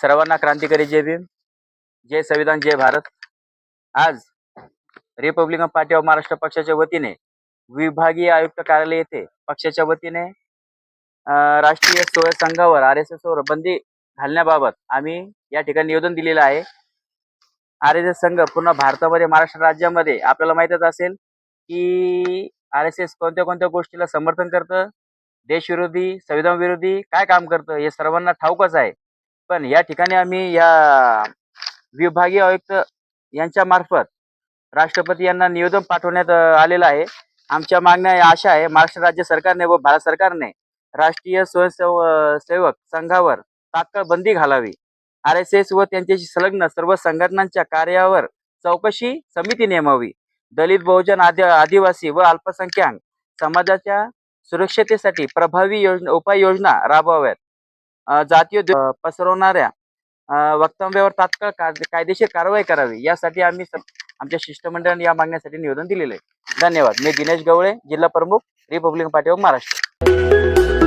सर्वांना क्रांतिकारी जय भीम जय संविधान जय भारत. आज रिपब्लिकन पार्टी ऑफ महाराष्ट्र पक्षाच्या वतीने विभागीय आयुक्त कार्यालय येथे पक्षाच्या वतीने राष्ट्रीय सोय संघावर आर एस एस वर बंदी घालण्याबाबत आम्ही या ठिकाणी निवेदन दिलेलं आहे. आर एस एस संघ पूर्ण भारतामध्ये महाराष्ट्र राज्यामध्ये आपल्याला माहितच असेल की आर एस एस कोणत्या कोणत्या गोष्टीला समर्थन करतं देशविरोधी संविधान विरोधी काय काम करतं हे सर्वांना ठाऊकच आहे. पण या ठिकाणी आम्ही या विभागीय आयुक्त यांच्या मार्फत राष्ट्रपती यांना निवेदन पाठवण्यात आलेलं आहे. आमच्या मागण्या अशा आहे महाराष्ट्र राज्य सरकारने व भारत सरकारने राष्ट्रीय स्वयंसेव सेवक संघावर तात्काळ बंदी घालावी. आर एस एस व त्यांच्याशी संलग्न सर्व संघटनांच्या कार्यावर चौकशी समिती नेमावी. दलित बहुजन आदि आदिवासी व अल्पसंख्याक समाजाच्या सुरक्षतेसाठी प्रभावी योजना उपाययोजना राबवाव्यात. जातीय पसरवणाऱ्या वक्तव्यावर तात्काळ कायदे- कायदेशीर कारवाई करावी यासाठी आम्ही आमच्या शिष्टमंडळाने या मागण्यासाठी निवेदन दिलेले आहे. धन्यवाद. मी दिनेश गवळे जिल्हा प्रमुख रिपब्लिकन पार्टी ऑफ महाराष्ट्र.